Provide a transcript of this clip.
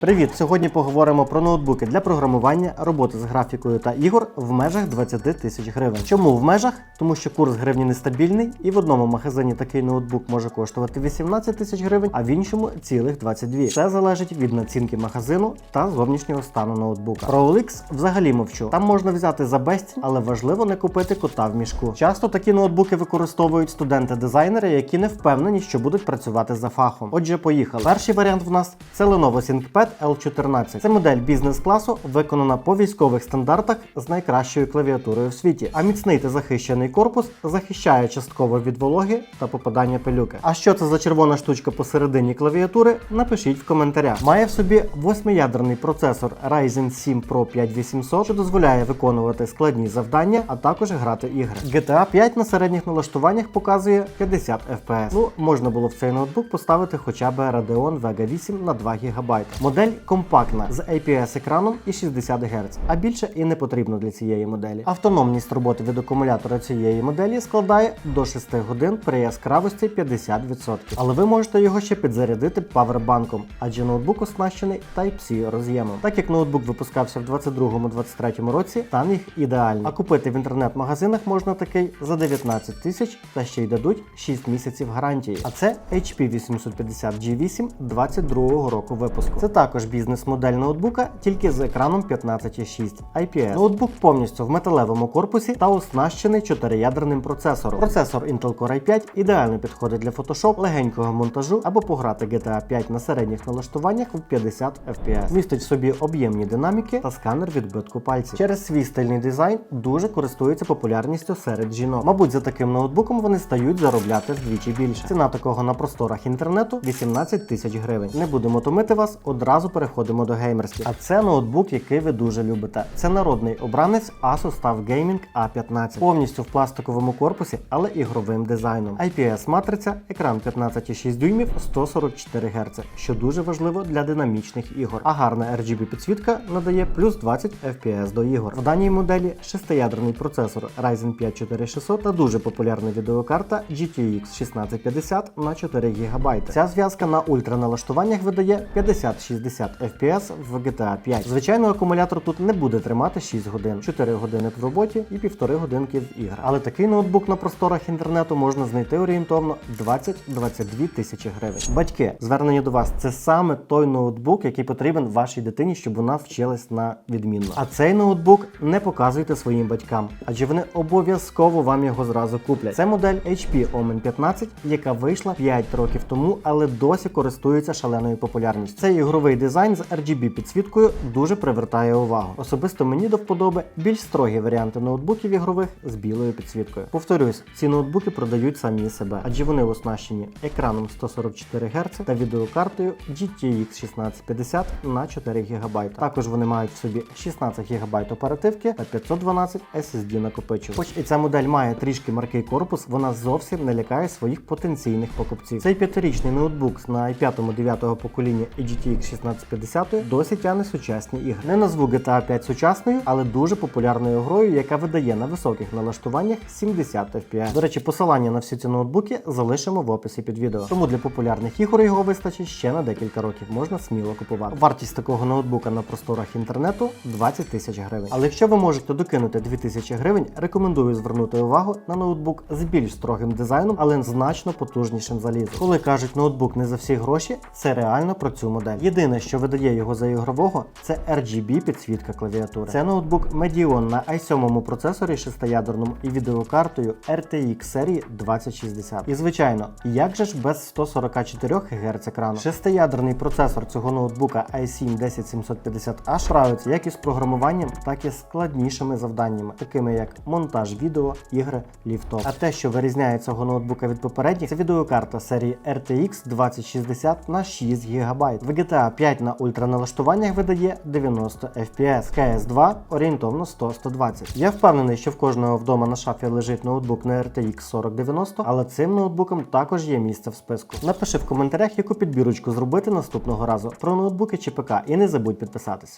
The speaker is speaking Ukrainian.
Привіт! Сьогодні поговоримо про ноутбуки для програмування, роботи з графікою та ігор в межах 20 тисяч гривень. Чому в межах? Тому що курс гривні нестабільний, і в одному магазині такий ноутбук може коштувати 18 тисяч гривень, а в іншому цілих 22. Це залежить від націнки магазину та зовнішнього стану ноутбука. Про OLX взагалі мовчу. Там можна взяти за безцінь, але важливо не купити кота в мішку. Часто такі ноутбуки використовують студенти-дизайнери, які не впевнені, що будуть працювати за фахом. Отже, поїхали. Перший варіант в нас це Lenovo ThinkPad L14. Це модель бізнес-класу, виконана по військових стандартах з найкращою клавіатурою в світі. А міцний та захищений корпус захищає частково від вологи та попадання пилюки. А що це за червона штучка посередині клавіатури? Напишіть в коментарях. Має в собі восьмиядерний процесор Ryzen 7 Pro 5800, що дозволяє виконувати складні завдання, а також грати ігри. GTA 5 на середніх налаштуваннях показує 50 FPS. Ну, можна було в цей ноутбук поставити хоча б Radeon Vega 8 на 2 ГБ. Модель компактна з APS екраном і 60 Гц, а більше і не потрібно для цієї моделі. Автономність роботи від акумулятора цієї моделі складає до 6 годин при яскравості 50%. Але ви можете його ще підзарядити павербанком, адже ноутбук оснащений Type-C роз'ємом. Так як ноутбук випускався в 22-23 році, стан їх ідеальний. А купити в інтернет-магазинах можна такий за 19 тисяч та ще й дадуть 6 місяців гарантії. А це HP 850 G8 22 року випуску. Це також бізнес-модель ноутбука, тільки з екраном 15,6 IPS. Ноутбук повністю в металевому корпусі та оснащений 4-ядерним процесором. Процесор Intel Core i5 ідеально підходить для Photoshop, легенького монтажу або пограти GTA 5 на середніх налаштуваннях в 50 FPS. Містить в собі об'ємні динаміки та сканер відбитку пальців. Через свій стильний дизайн дуже користується популярністю серед жінок. Мабуть, за таким ноутбуком вони стають заробляти вдвічі більше. Ціна такого на просторах інтернету 18 тисяч гривень. Не будемо томити вас, одразу переходимо до геймерських. А це ноутбук, який ви дуже любите. Це народний обранець Asus TUF Gaming A15. Повністю в пластиковому корпусі, але ігровим дизайном. IPS матриця, екран 15,6 дюймів, 144 Гц, що дуже важливо для динамічних ігор. А гарна RGB підсвітка надає плюс 20 FPS до ігор. В даній моделі шестиядерний процесор Ryzen 5 4600 та дуже популярна відеокарта GTX 1650 на 4 ГБ. Ця зв'язка на ультраналаштуваннях видає 50-60 FPS в GTA 5. Звичайно, акумулятор тут не буде тримати 6 годин, 4 години в роботі і 1,5 годинки в іграх. Але такий ноутбук на просторах інтернету можна знайти орієнтовно 20-22 тисячі гривень. Батьки, звернення до вас, це саме той ноутбук, який потрібен вашій дитині, щоб вона вчилась на відмінно. А цей ноутбук не показуйте своїм батькам, адже вони обов'язково вам його зразу куплять. Це модель HP Omen 15, яка вийшла 5 років тому, але досі користується шаленою популярністю. Цей ігровий дизайн з RGB підсвіткою дуже привертає увагу. Особисто мені до вподоби більш строгі варіанти ноутбуків ігрових з білою підсвіткою. Повторюсь, ці ноутбуки продають самі себе, адже вони оснащені екраном 144 Гц та відеокартою GTX 1650 на 4 ГБ. Також вони мають в собі 16 ГБ оперативки та 512 SSD накопичувачів. Хоч і ця модель має трішки маркий корпус, вона зовсім не лякає своїх потенційних покупців. Цей п'ятирічний ноутбук на i5 9 покоління і GTX 1650 досі тягне сучасні ігри. Не назву GTA 5 сучасною, але дуже популярною грою, яка видає на високих налаштуваннях 70 FPS. До речі, посилання на всі ці ноутбуки залишимо в описі під відео. Тому для популярних ігор його вистачить ще на декілька років. Можна сміло купувати. Вартість такого ноутбука на просторах інтернету 20 тисяч гривень. Але якщо ви можете докинути 2000 гривень, рекомендую звернути увагу на ноутбук з більш строгим дизайном, але значно потужнішим залізом. Коли кажуть ноутбук не за всі гроші, це реально про цю модель. Єдине, що видає його за ігрового, це RGB підсвітка клавіатури. Це ноутбук Medion на i7 процесорі шестиядерному і відеокартою RTX серії 2060. І звичайно, як же ж без 144 Гц екрану? Шестиядерний процесор цього ноутбука i7 10750H справиться як із програмуванням, так і складнішими завданнями, такими як монтаж відео, ігри, ліфтоп. А те, що вирізняє цього ноутбука від попередніх, це відеокарта серії RTX 2060 на 6 ГБ. В GTA 5 на ультраналаштуваннях видає 90 FPS, CS2 орієнтовно 100-120. Я впевнений, що в кожного вдома на шафі лежить ноутбук на RTX 4090, але цим ноутбуком також є місце в списку. Напиши в коментарях, яку підбірочку зробити наступного разу про ноутбуки чи ПК, і не забудь підписатись.